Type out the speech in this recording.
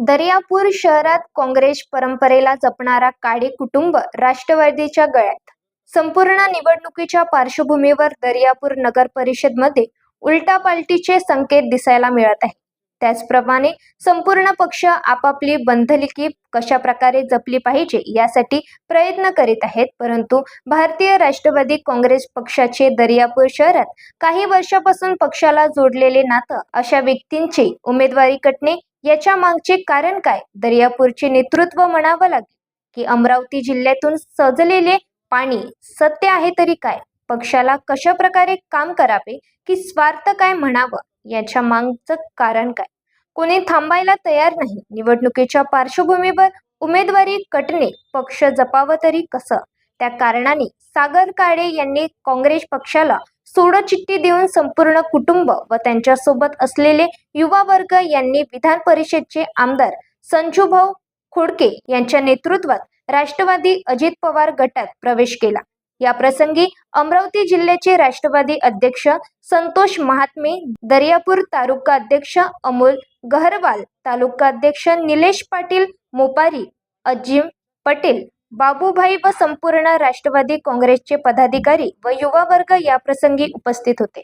दर्यापूर शहरात काँग्रेस परंपरेला जपणारा काळे कुटुंब राष्ट्रवादीच्या गळ्यात. संपूर्ण निवडणुकीच्या पार्श्वभूमीवर दर्यापूर नगर परिषदमध्ये उलटापालटीचे संकेत दिसायला मिळत आहे त्याचप्रमाणे संपूर्ण पक्ष आपापली बंधलिकी कशा प्रकारे जपली पाहिजे यासाठी प्रयत्न करीत आहेत परंतु भारतीय राष्ट्रवादी काँग्रेस पक्षाचे दर्यापूर शहरात काही वर्षापासून पक्षाला जोडलेले नातं अशा व्यक्तींची उमेदवारी कटणे याच्या मागचे कारण काय? दर्यापूरचे नेतृत्व म्हणावं लागेल की अमरावती जिल्ह्यातून सजलेले पाणी सत्य आहे तरी काय? पक्षाला कशा प्रकारे काम करावे की स्वार्थ काय म्हणावं? याच्या मागचं कारण काय? कोणी थांबायला तयार नाही. निवडणुकीच्या पार्श्वभूमीवर उमेदवारी कटणे पक्ष जपावं तरी कसं? त्या कारणाने सागर काळे यांनी काँग्रेस पक्षाला सोडचिठ्ठी देऊन संपूर्ण कुटुंब व त्यांच्यासोबत असलेले युवा वर्ग यांनी विधान परिषदचे आमदार संजूभाऊ खोडके यांच्या नेतृत्वात राष्ट्रवादी अजित पवार गटात प्रवेश केला. या प्रसंगी अमरावती जिल्ह्याचे राष्ट्रवादी अध्यक्ष संतोष महात्मे दर्यापूर तालुका अध्यक्ष अमोल गहरवाल तालुका अध्यक्ष निलेश पाटील मोपारी अजिम पटेल बाबूभाई व संपूर्ण राष्ट्रवादी काँग्रेसचे पदाधिकारी व युवा वर्ग याप्रसंगी उपस्थित होते.